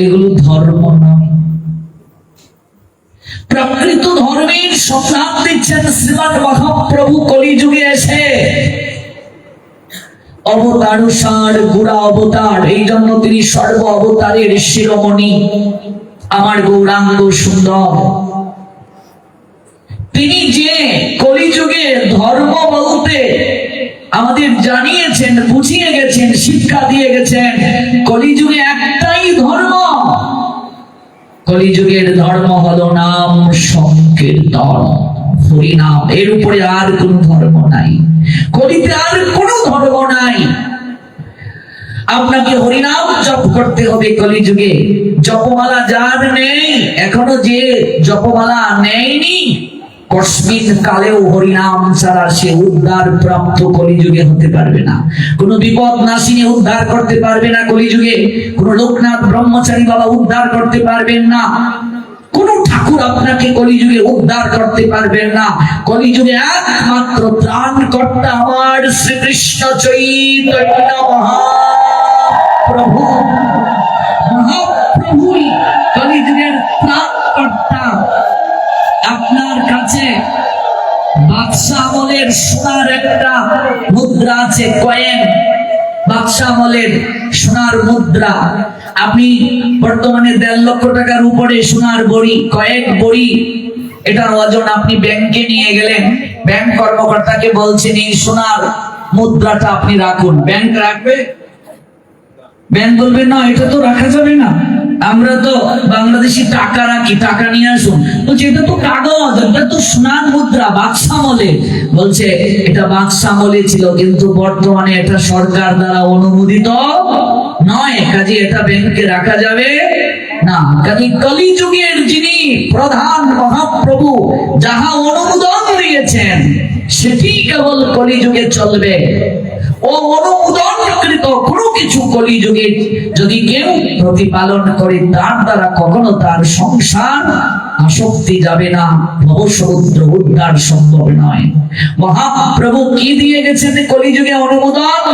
এগুলো ধর্ম নয়। প্রকৃত ধর্মের সংগ্রাম দিচ্ছেন শ্রীমান মহাপ্রভু কলিযুগে এসে অবতার সার গুড়া অবতার, এই জন্য তিনি সর্ব অবতারের শিরোমণি, আমার গৌরাঙ্গ সুন্দর। তিনি যে কলিযুগে ধর্ম বলতে আমাদের জানিয়েছেন, বুঝিয়ে গেছেন, শিক্ষা দিয়ে গেছেন, কলিযুগে একটাই ধর্ম কলিযুগের ধর্ম হলো নাম সংকীর্তন। হরিনাম, এর উপরে আর কোন ধর্ম নাই। কলিতে আর কোন ধর্ম নাই। আপনাকে হরিনাম জপ করতে হবে কলিযুগে। জপমালা যার নেই, এখনও যে জপমালা নেয়নি কসমিন কালেও হরিনাম ছাড়া সে উদ্ধার প্রাপ্ত কলিযুগে হতে পারবে না। কোন বিপদ নাশিনী উদ্ধার করতে পারবে না কলিযুগে। কোন লোকনাথ ব্রহ্মচারী বাবা উদ্ধার করতে পারবেন না। কোন ঠাকুর আপনাকে কলিযুগে উদ্ধার করতে পারবেন না। কলিযুগে একমাত্র ত্রাণ কর্তা আমার শ্রীকৃষ্ণ চৈতন্য মহাপ্রভু বাদশাহ আমলের সোনার একটা মুদ্রা আছে কয়েন। বাদশাহ আমলের সোনার মুদ্রা। আপনি বর্তমানে দেড় লক্ষ টাকার উপরে সোনার বড়ি, কয়েক বড়ি, এটার ওজন আপনি ব্যাংকে নিয়ে গেলেন। ব্যাংক কর্মকর্তাকে বলছেন, এই সোনার মুদ্রাটা আপনি রাখুন। ব্যাংক রাখবে? ব্যাংক বলবে, না, এটা তো রাখা যাবে না। আমরা তো বাংলাদেশি টাকা রাখি, টাকা নিয়ে আসুন। বলছে, এটা তো কাগজ, এটা তো সোনার মুদ্রা, বাক্সামলে। বলছে, এটা বাক্সামলে ছিল, কিন্তু বর্তমানে এটা সরকার দ্বারা অনুমোদিত নয়। কাজে এটা ব্যাংকে রাখা যাবে না। কাজে কলিযুগের যিনি প্রধান মহাপ্রভু, যাহা অনুমোদন দিয়েছেন, সেটি কেবল কলিযুগে চলবে। ও কোনো কিছু কলিযুগে যদি কেউ প্রতিপালন করে, তার দ্বারা কখনো তার সংসার আসক্তি যাবে না ভবসমুদ্র উদ্ধার সম্ভব নয়। মহাপ্রভু কি দিয়ে গেছেন কলিযুগে অনুমোদন?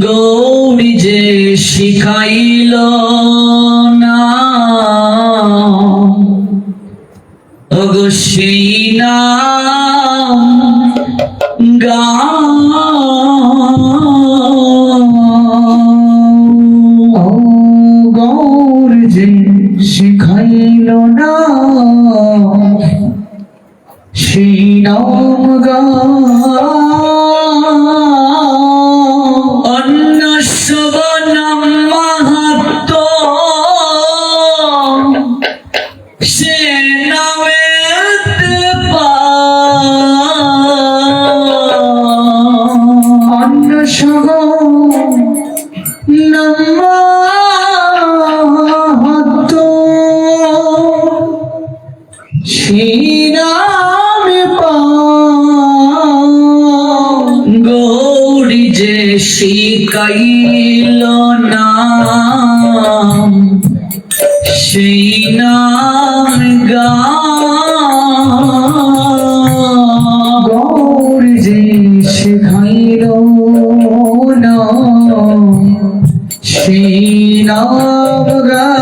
গৌরী যে শিখাইল না সেই গাও গৌর যে শিখাইল না। সেই নাম গাও পা গৌরী যে শিকাইল নাম, সেই নাম গা গৌর যে শিখাইল না সেই নাম গাও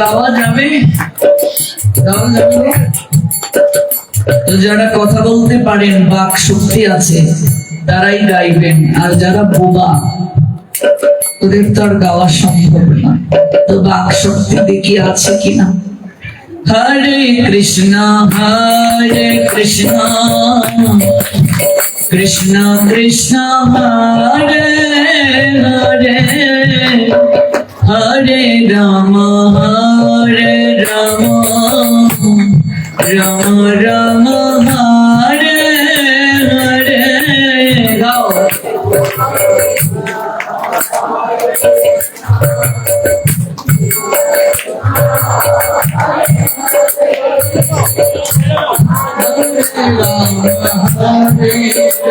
গাওয়া যারা কথা বলতে পারেন, বাক শক্তি আছে, তারাই গাইবেন। আর যারা বোবা, ওদের তো আর গাওয়া সম্ভব না। তো বাক শক্তি দেখি আছে কিনা? হরে কৃষ্ণ হরে কৃষ্ণ। কৃষ্ণ কৃষ্ণ, হরে হরে। হরে রাম হরে রাম রাম রাম হরে হরে গাও হরে কৃষ্ণ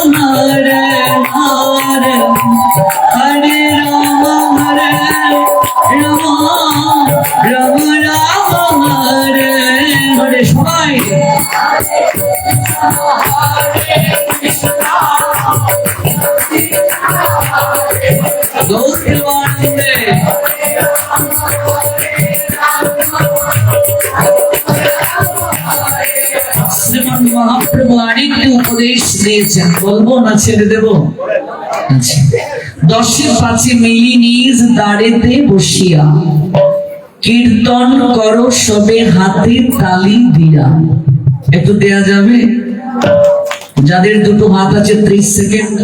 উপদেশ দিয়েছেন বলব না ছেড়ে দেব? আচ্ছা। দশে পাঁচে মিলি নিজ দাঁড়েতে বসিয়া, কীর্তন করো সবে হাতে তালি দিয়া। একটু দেয়া যাবে? যাদের দুটো হাত আছে ত্রিশ সেকেন্ড।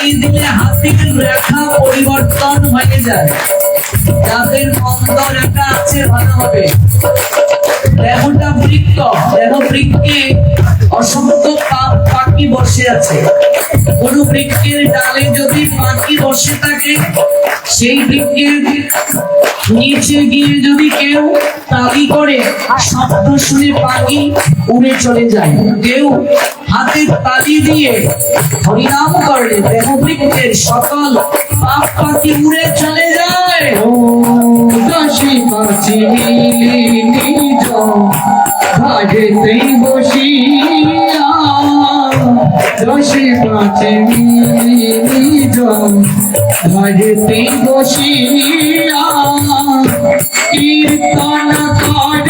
হাতে দিনে হাসির রেখা পরিবর্তন হয়ে যায়। যাদের মন্দ রেখা আছে ভালো হবে। দেহটা বৃক্ষ দেহ বৃক্ষে অসংখ্য পাখি বসে আছে। কোন বৃক্ষের ডালে যদি পাখি বসে থাকে, সেই বৃক্ষের নিচে গিয়ে যদি কেউ তালি করে, শব্দ শুনে পাখি উড়ে চলে যায়। কেউ হাতে তালি দিয়ে হরিনাম করলে দেহ বৃক্ষের সকল পাপ পাখি উড়ে চলে যায়। ও দশি পাঁচি মিলি নিজ ভাজতে বসিয়া। দশি পাঁচি মিলি নিজ ভাজতে বসিয়া। কীর্তন কর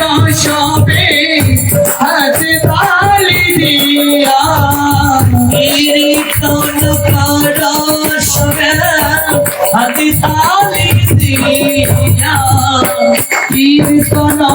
কীর্তন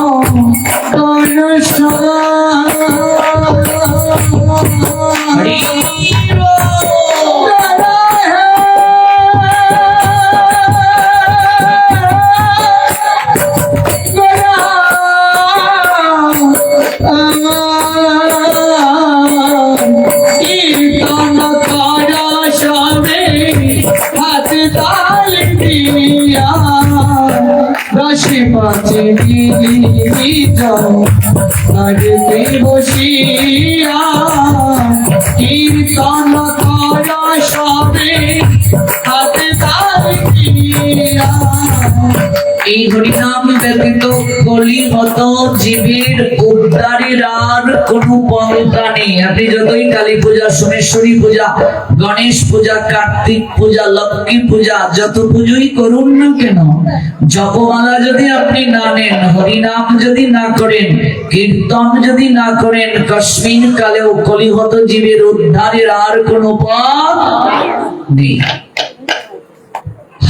যাও আজতে বসিয়া কীর্তন কর সবে হাতে দিয়া। এই হরিনাম ব্যতীত কলিহত জীবের উদ্ধারের আর কোন পন্থা নেই। আপনি যতই কালী পূজা, সোমেশ্বরী পূজা, গণেশ পূজা, কার্তিক পূজা, লক্ষ্মী পূজা, যত পুজোই করুন না কেন, জপমালা যদি আপনি না নেন, হরিনাম যদি না করেন, কীর্তন যদি না করেন কশ্মীর কালেও কলিহত জীবের উদ্ধারের আর কোনো পথ নেই।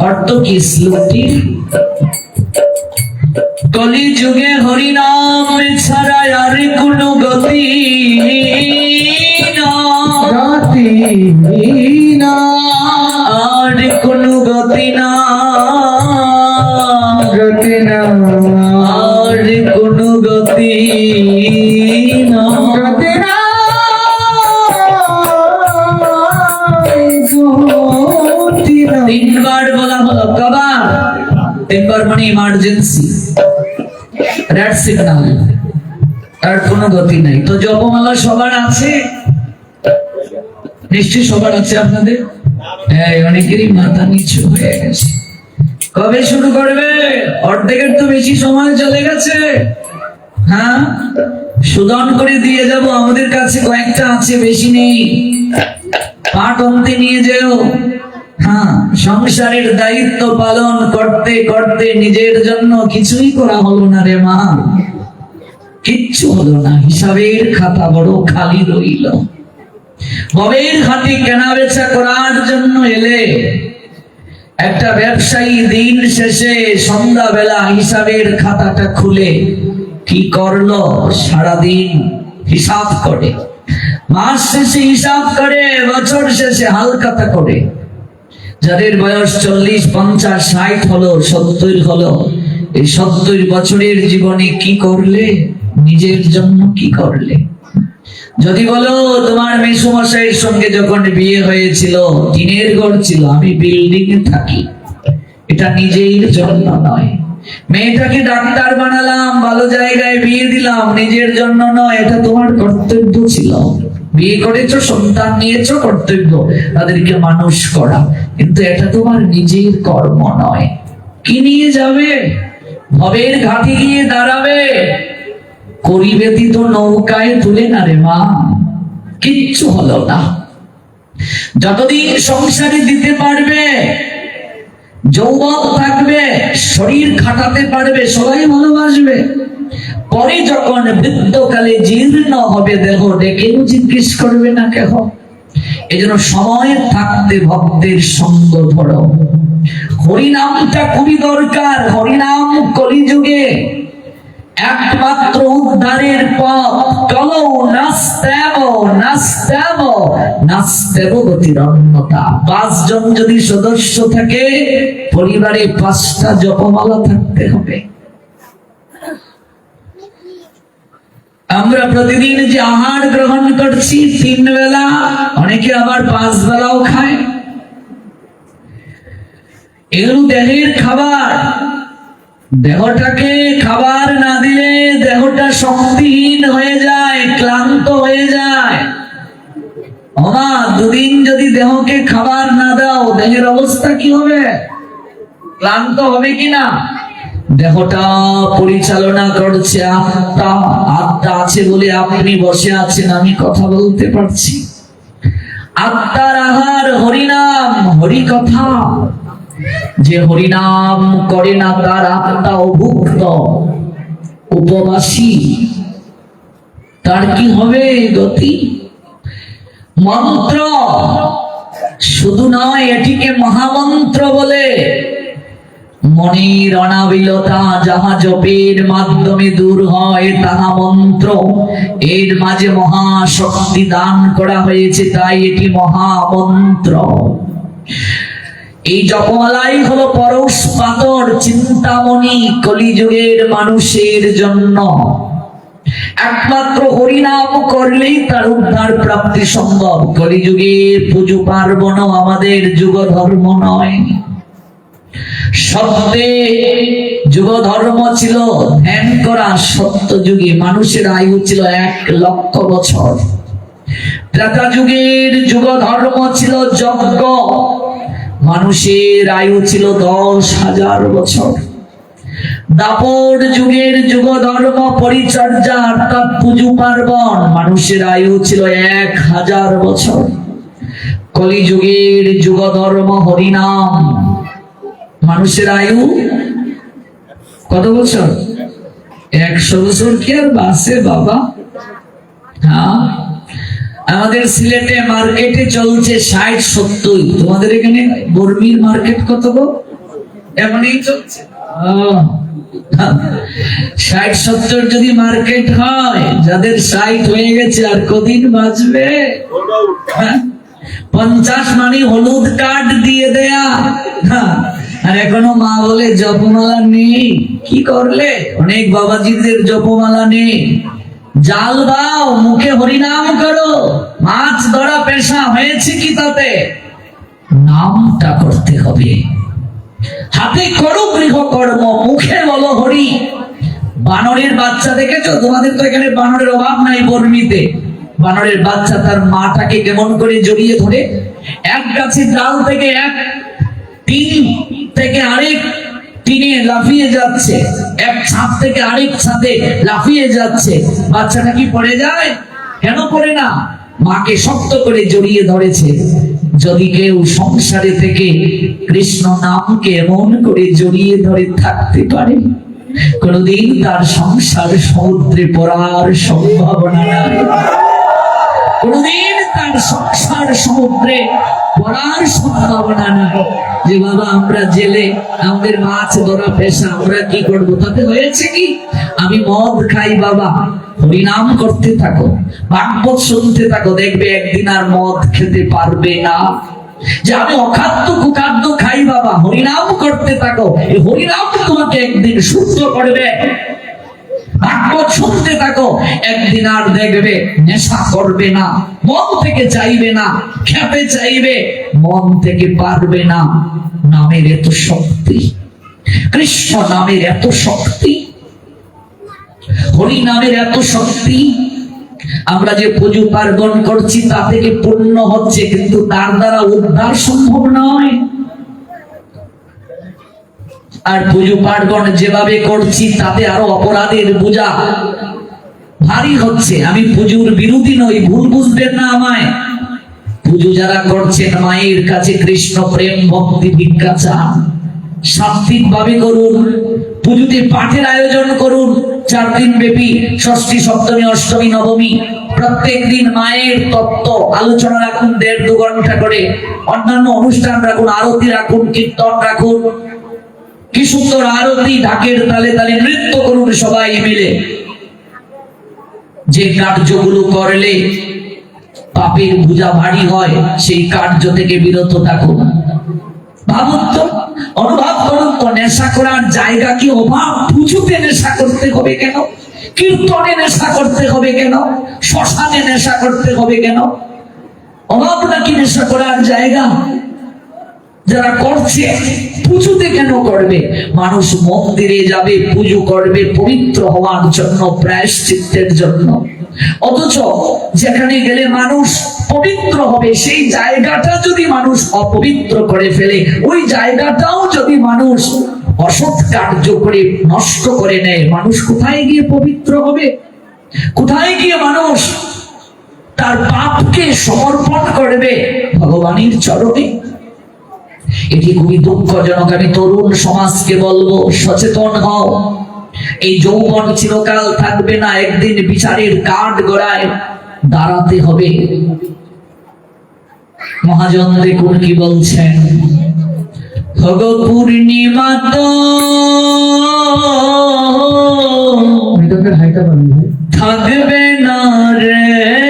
অর্থ কি শ্লোকটি? কলি যুগে হরিনাম ছাড়া সিগন্যাল আর কোনো গতি নাই। তো জপমালা সবার আছে? নিশ্চয়ই সবার আছে আপনাদের? হ্যাঁ অনেকেরই মাথা নিচু হয়ে গেছে। কবে শুরু করবে? অর্ধেকের তো বেশি সময় চলে গেছে। হ্যাঁ? সুদন করে দিয়ে যাব। আমাদের কাছে কয়েকটা আছে, বেশি নেই। পাট অন্তে নিয়ে যেও। হ্যাঁ সংসারের দায়িত্ব পালন করতে করতে নিজের জন্য কিছুই করা হলো না রে মা। কিচ্ছু হলো না, হিসাবের খাতা বড় খালি রইল। ববের ঘাটে কেনা বেচা করার জন্য এলে একটা ব্যবসায়ী দিন শেষে সন্ধ্যাবেলা হিসাবের খাতাটা খুলে কি করল? সারাদিন হিসাব করে। মাস শেষে হিসাব করে, বছর শেষে হালকাতা করে। যাদের বয়স চল্লিশ, পঞ্চাশ, ষাট হলো, সত্তর হলো, এই সত্তর বছরের জীবনে কি করলে? নিজের জন্য কি করলে? যদি বলো, তোমার মেসুমশাইয়ের সঙ্গে যখন বিয়ে হয়েছিল, টিনের ঘর ছিল, আমি বিল্ডিং এ থাকি। এটা নিজের জন্য নয়। মেয়েটাকে ডাক্তার বানালাম, ভালো জায়গায় বিয়ে দিলাম, নিজের জন্য নয়, এটা তোমার কর্তব্য ছিল। বিয়ে করেছ, সন্তান নিয়েছো, কর্তব্য তাদেরকে মানুষ করা। কিন্তু এটা তোমার নিজের কর্ম নয়। কি নিয়ে যাবে? ভবের ঘাটে গিয়ে দাঁড়াবে। করি তো নৌকায় তুলে না রে মা। কিচ্ছু হলো না। যতদিন সংসারে দিতে পারবে, যৌবন থাকবে, শরীর খাটাতে পারবে, সবাই ভালোবাসবে। পরে যখন বৃদ্ধকালে জীর্ণ হবে, দেহ ডেকেও জিজ্ঞেস করবে না কেহ? এজন্য সময় থাকতে ভক্তের সঙ্গ ধরো। হরিনামটা খুবই দরকার, হরিনাম কলিযুগে। একমাত্র উদ্ধারের পথ, চলো নাস্তেব নাস্তেব নাস্তেব গতির অন্যতা পাঁচজন যদি সদস্য থাকে, পরিবারে পাঁচটা জপমালা থাকতে হবে। আমরা প্রতিদিন যে আহার গ্রহণ করছি তিন বেলা অনেকে আবার পাঁচ বেলাও খায়। এগুলো দেহের খাবার, দেহটাকে খাবার না দিলে দেহটা শক্তিহীন হয়ে যায়, ক্লান্ত হয়ে যায়। দুদিন যদি দেহকে খাবার না দাও, দেহের অবস্থা কি হবে? ক্লান্ত হবে কিনা? দেহটা পরিচালনা করছে আত্মা। আত্মা আছে বলে আপনি বসে আছেন, আমি কথা বলতে পারছি। আত্মার আহার হরিনাম, হরি কথা। যে হরিনাম করে না তার আত্মা অভুক্ত, উপবাসী। তার কি হবে গতি? মন্ত্র। শুধু নয়, এটিকে মহামন্ত্র বলে মনের অনাবিলতা যাহা জপের মাধ্যমে দূর হয়, তাহা মন্ত্র। এর মাঝে মহাশক্তি দান করা হয়েছে, তাই এটি মহামন্ত্র। এই জপমালাই হলো পরশ পাতর চিন্তামণি কলিযুগের মানুষের জন্য। একমাত্র হরিনাম করলেই তার উদ্ধার প্রাপ্তি সম্ভব। কলিযুগের পুজো পার্বণ আমাদের যুগ ধর্ম নয়। সত্যে যুগ ধর্ম ছিল, ধ্যান করা সত্য যুগে মানুষের আয়ু ছিল এক লক্ষ বছর। ত্রেতা যুগের যুগ ধর্ম ছিল যজ্ঞ, মানুষের আয়ু ছিল দশ হাজার বছর। দাপর যুগের যুগ ধর্ম পরিচর্যা, অর্থাৎ পুজো পার্বণ, মানুষের আয়ু ছিল এক হাজার বছর। কলিযুগের যুগ ধর্ম হরিনাম মানুষের আয়ু কত বছর? একশো বছর কি আর বাসে বাবা? হ্যাঁ? আমাদের সিলেটে মার্কেটে চলছে ষাট সত্তর। তোমাদের এখানে বর্মির মার্কেট কত গো? এমনই চলছে। ষাট সত্তর যদি মার্কেট হয় যাদের ষাট হয়ে গেছে আর কদিন বাঁচবে? হ্যাঁ? পঞ্চাশ মানে হলুদ কার্ড দিয়ে দেয়া। হ্যাঁ, আর এখনও মা বলে, জপমালা নেই। কি করলে? অনেক বাবাজিদের জপমালা নেই। জাল বাও, মুখে হরিনাম করো। মাছ ধরা পেশা হয়েছে কি তাতে? নামটা করতে হবে। হাতে করো গৃহকর্ম, মুখে বলো হরি। বানরের বাচ্চা দেখেছ? তোমাদের তো এখানে বানরের অভাব নাই বর্মিতে। বানরের বাচ্চা তার মাটাকে কেমন করে জড়িয়ে ধরে? এক গাছের ডাল থেকে এক টিন থেকে আরেক টিনে লাফিয়ে যাচ্ছে। এক ছাদ থেকে আরেক ছাদে লাফিয়ে যাচ্ছে। বাচ্চাটা কি পড়ে যায়? কেন পড়ে না? মাকে শক্ত করে জড়িয়ে ধরেছে। যদি কেউ সংসারে থেকে কৃষ্ণ নামকে এমন করে জড়িয়ে ধরে থাকতে পারে, কোনদিন তার সংসার সমুদ্রে পড়ার সম্ভাবনা নাই। কোনদিন তার সংসার সমুদ্রে পড়ার সম্ভাবনা যে বাবা, আমরা জেলে, আমাদের মাছ ধরা পেশা, আমরা কি তাতে হয়েছে কি? আমি মদ খাই বাবা। হরিনাম করতে থাকো, ভাগবত শুনতে থাকো, দেখবে একদিন আর মদ খেতে পারবে না। যে আমি অখাদ্য কুখাদ্য খাই বাবা, হরিনাম করতে থাকো। এই হরিনাম তোমাকে একদিন শুদ্ধ করবে। একদিন আর দেখবে, নেশা করবে না, মন থেকে চাইবে না, খেতে চাইবে, মন থেকে পারবে না। নামের এত শক্তি, কৃষ্ণ নামের এত শক্তি, হরি নামের এত শক্তি, আমরা যে পুজো পার্বণ করছি, তা থেকে পূর্ণ হচ্ছে, কিন্তু তার দ্বারা উদ্ধার সম্ভব নয়। আর পুজো পার্বণ যেভাবে করছি, তাতে আরও অপরাধের বোঝা ভারী হচ্ছে। আমি পুজোর বিরোধী নই, ভুল বুঝবেন না আমায়। পুজো যারা করছেন, মায়ের কাছে কৃষ্ণ প্রেম, ভক্তি, ভিক্ষা চান। সাত্বিক ভাবে করুন, পুজোতে পাঠের আয়োজন করুন। চার দিন ব্যাপী ষষ্ঠী, সপ্তমী, অষ্টমী, নবমী, প্রত্যেক দিন মায়ের তত্ত্ব, আলোচনা রাখুন, দেড় দু ঘণ্টা করে। অন্যান্য অনুষ্ঠান রাখুন, আরতি রাখুন, কীর্তন রাখুন। কি সুন্দর আরতি ঢাকের তালে তালে নৃত্য করুন সবাই মিলে। যে কার্যগুলো করলে পাপের বোঝা ভারী হয়, সেই কার্য থেকে বিরত থাকুন। অনুভব নেশা করার জায়গা কি, অভাব? পুজোতে নেশা করতে হবে কেন? কীর্তনে নেশা করতে হবে কেন? নেশা করতে হবে কেন? অভাব নাকি নেশা করার জায়গা? যারা করছে, পুজোতে কেন করবে? মানুষ মন্দিরে যাবে, পুজো করবে পবিত্র হওয়ার জন্য, প্রায়শ্চিত্তের জন্য। অথচ যেখানে গেলে মানুষ পবিত্র হবে, সেই জায়গাটা যদি মানুষ অপবিত্র করে ফেলে, ওই জায়গাটাও যদি মানুষ অসৎ কার্য করে, নষ্ট করে নেয়, মানুষ কোথায় গিয়ে পবিত্র হবে? কোথায় গিয়ে মানুষ তার পাপকে সমর্পণ করবে? ভগবানের চরণে। এটি খুবই দুঃখজনক। আমি তরুণ সমাজকে বলব সচেতন হও। এই যৌবন চিরকাল থাকবে না একদিন বিচারের কাঠ গড়ায় দাঁড়াতে হবে। মহাজন দেখুন কি বলছেন। ভগ পূর্ণিমা তো থাকবে না রে।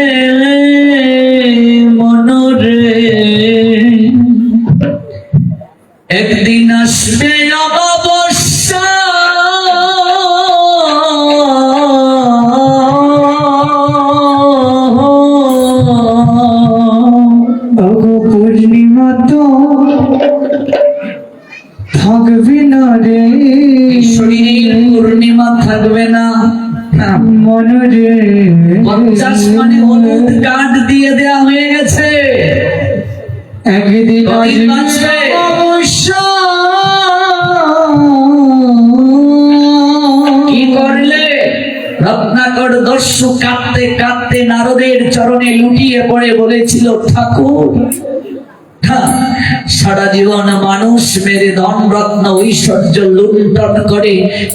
ঠাকুর সারা জীবন মানুষ মেরে ধন রত্ন ঐশ্বর্য লুণ্ঠন করে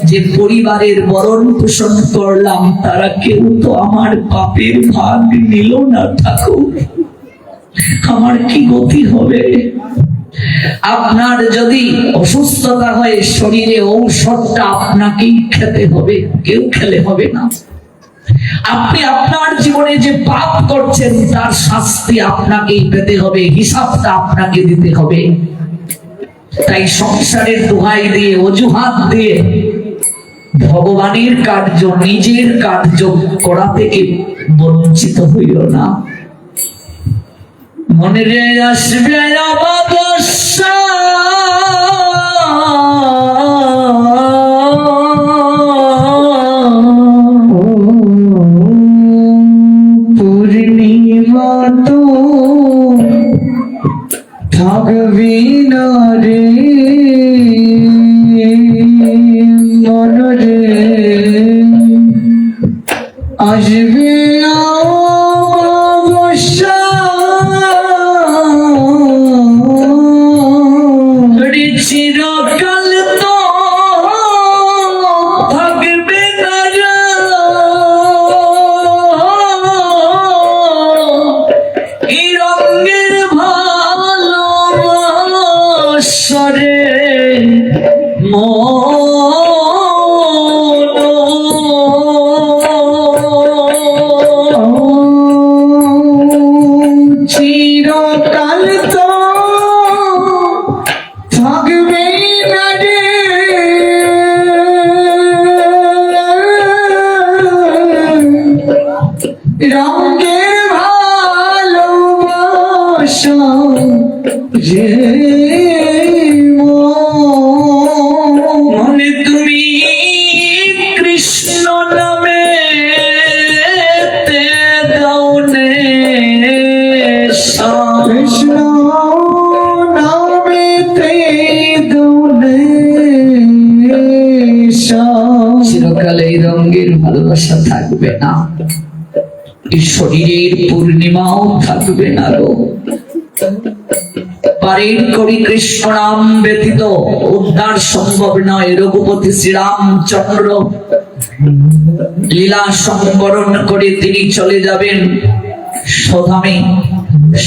যে পরিবারের বরণ পোষণ করলাম, তারা কেউ তো আমার পাপের ভাগ নিল না ঠাকুর। আমার কি গতি হবে? আপনার যদি অসুস্থতা হয়, শরীরে ঔষধটা আপনাকেই খেতে হবে, কেউ খেলে হবে না। আপনি আপনার জীবনে যে পাপ করছেন, তার শাস্তি আপনাকেই পেতে হবে, হিসাবটা আপনাকে দিতে হবে। তাই সংসারের দোহাই দিয়ে, অজুহাত দিয়ে, ভগবানের কার্য, নিজের কার্য করা থেকে বঞ্চিত হইল না? মনে আসবে অমাবস্যা ভালোবাসা থাকবে না। শরীরের পূর্ণিমাও থাকবে না পারের করি কৃষ্ণ ব্যতীত উদ্ধার সম্ভব নয় রঘুপতি শ্রীরামচন্দ্র। লীলা সংবরণ করে তিনি চলে যাবেন সধামে।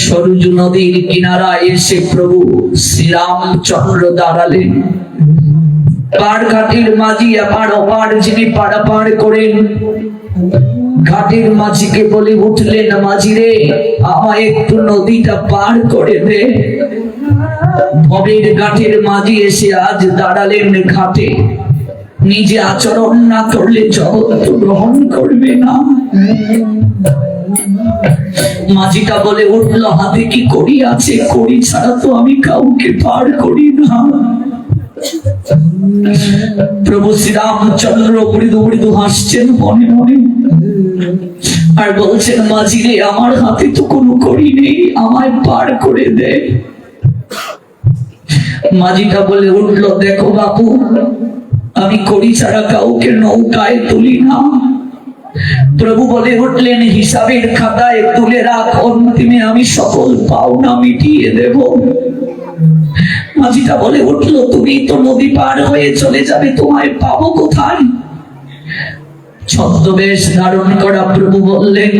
সরজু নদীর কিনারায় এসে প্রভু শ্রীরামচন্দ্র দাঁড়ালেন। পার ঘাটের মাঝি আপার অপার যিনি পারাপার করেন, ঘাটের মাঝিকে বলে উঠলেন, মাঝি রে, আমায় একটু নদীটা পার করে দে। ভবের ঘাটের মাঝি এসে আজ দাঁড়ালেন ঘাটে। নিজে আচরণ না করলে জগৎ গ্রহণ করবে না। মাঝিটা বলে উঠল, হাতে কি করি আছে? করি ছাড়া তো আমি কাউকে পার করি না। প্রভু শ্রীরামচন্দ্র মৃদু মৃদু হাসছেন মনে মনে। আর বলছেন মাঝি রে আমার হাতে তো কোনো করি নেই, আমায় পার করে দে। মাঝিটা বলে উঠল, দেখো বাপু, আমি করি ছাড়া কাউকে নৌকায় তুলি না। প্রভু বলে উঠলেন, হিসাবের খাতায় তুলে রাখ, অন্তিমে আমি সকল পাওনা মিটিয়ে দেব। মাঝিটা বলে উঠল, তুমি তো নদী পার হয়ে চলে যাবে, তোমায় পাবো কোথায়? ছদ্মবেশ ধারণ করা প্রভু বললেন,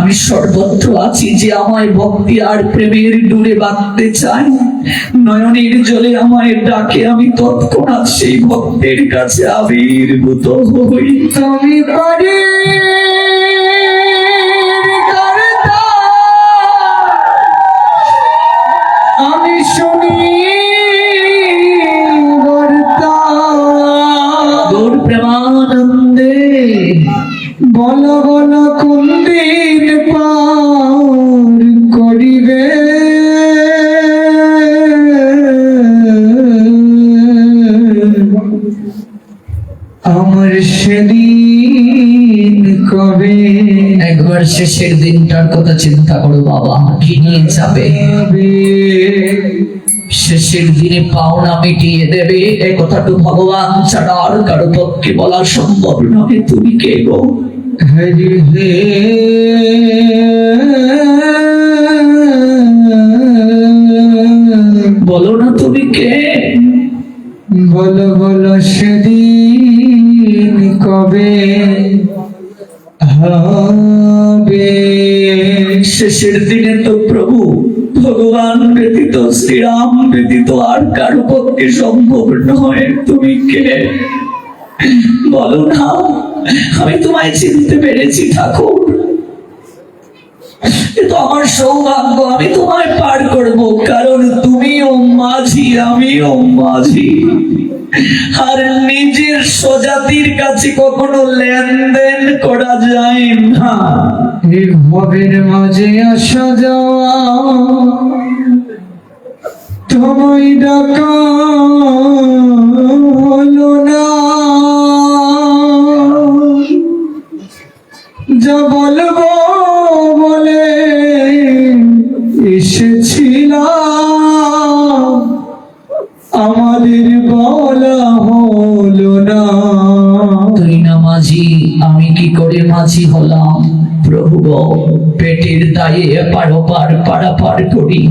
আমি সর্বত্র আছি যে আমায় ভক্তি আর প্রেমের ডুরে বাঁধতে চায়। নয়নের জলে আমায় ডাকে, আমি তৎক্ষণাৎ সেই ভক্তের কাছে আবির্ভূত হই। তুমি শেষের দিনটার কথা চিন্তা করো বাবা, কি নিয়ে যাবে? শেষের দিনে পাওনা মিটিয়ে দেবে, এ কথাটু ভগবান ছাড়া আর কারও পক্ষে বলা সম্ভব নয়। তুমি কে গো? হরি শেষের দিনে তো প্রভু ভগবান ব্যতীত, শ্রীরাম ব্যতীত আর কারও পক্ষে সম্ভব নয়। তুমি কে? বলো না। আমি তোমায় চিনতে পেরেছি, ঠাকুর। এ তো আমার সৌভাগ্য, আমি তোমায় পার করব, কারণ তুমিও মাঝি, আমিও মাঝি। আর নিজের স্বজাতির কাছে কখনো লেনদেন করা যায় না। এই ভবের মাঝে আসা যাওয়া। তোমায় ডাকা হলো না। যা বলব মাঝি হলাম। প্রভু পেটের দায়ে এপার ওপার পারাপার করি।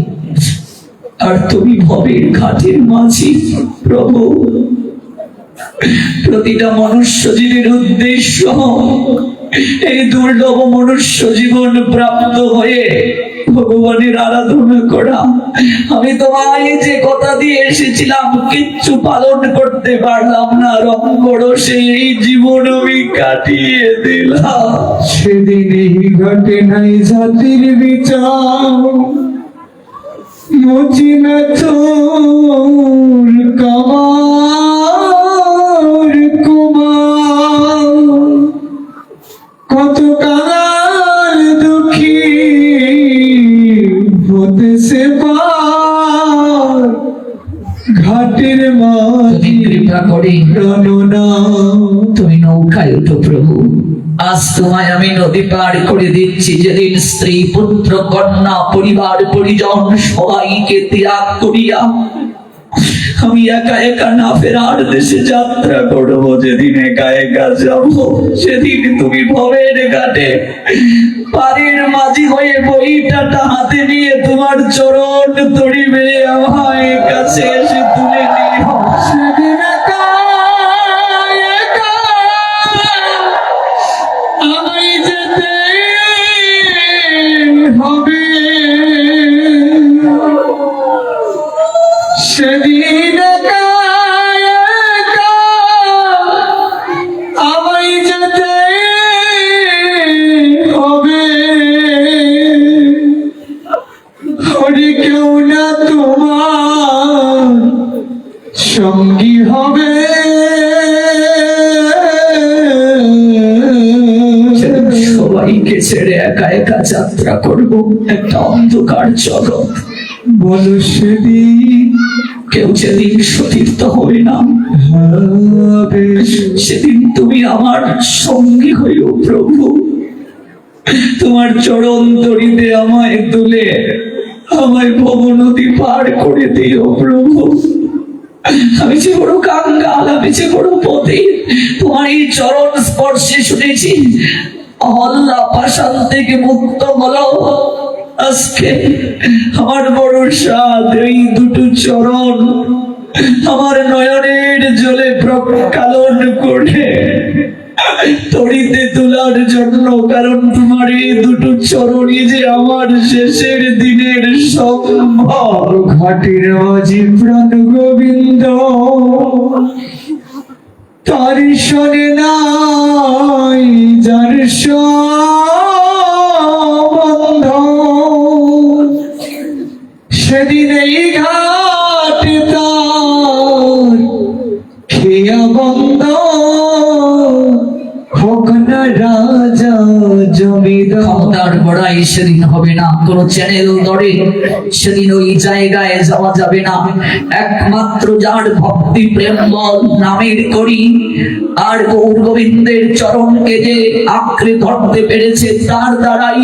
আর তুমি ভবের ঘাটের মাঝি, প্রভু। প্রতিটা মনুষ্য জীবের উদ্দেশ্য, এই দুর্লভ মনুষ্য জীবন প্রাপ্ত হয়ে ভগবানের আরাধনা করা। আমি তোমায় যে কথা দিয়ে এসেছিলাম, কিচ্ছু পালন করতে পারলাম না। রং করো সেই জীবন আমি কাটিয়ে দিলাম। সেদিন এই নাই জাতির বিচার। মুচি মেথুর কামার করে রণনা তুমি নৌকায় উঠো প্রভু। আজ তোমায় আমি নদী পার করে দিচ্ছি। যেদিন স্ত্রী পুত্র কন্যা পরিবার পরিজন সবাইকে ত্যাগ করিয়া আমি একা একা না ফেরার দেশে যাত্রা করব। যেদিন একা একা যাব সেদিন তুমি ভবের ঘাটে পাড়ের মাঝি হয়ে বইটা হাতে নিয়ে তোমার চরণ তড়িবে আমায় কাছে এসে তুলে একা একা যাত্রা করব একটা অন্ধকার জগৎ। বলো সেদিন। কেউ যেদিন সতীর্থ না সেদিন তুমি আমার সঙ্গী হইও প্রভু। তোমার চরণ তরিতে আমায় তুলে আমায় ভব নদী পার করে দিও প্রভু। আমি যে বড় কাঙ্গাল আমি যে বড় পথে তোমার এই চরণ স্পর্শে শুনেছি অহল্লা পাশান থেকে মুক্ত হলো আজকে আমার বড় সাদ এই দুটো চরণ আমার নয়নের জলে প্রকালন করে। তড়িতে তোলার জন্য, কারণ তোমার এই দুটো চরণই যে আমার শেষের দিনের সম্ভব। ঘাটের মাঝি প্রাণ গোবিন্দ তার শোনে নাই যার ক্ষমতার বড়াই সেদিন হবে না। কোন চ্যানেল ধরে সেদিন ওই জায়গায় যাওয়া যাবে না। একমাত্র যার ভক্তি প্রেম নামের করি, আর গৌর গোবিন্দের চরণকে যে আঁকড়ে ধরতে পেরেছে, তার দ্বারাই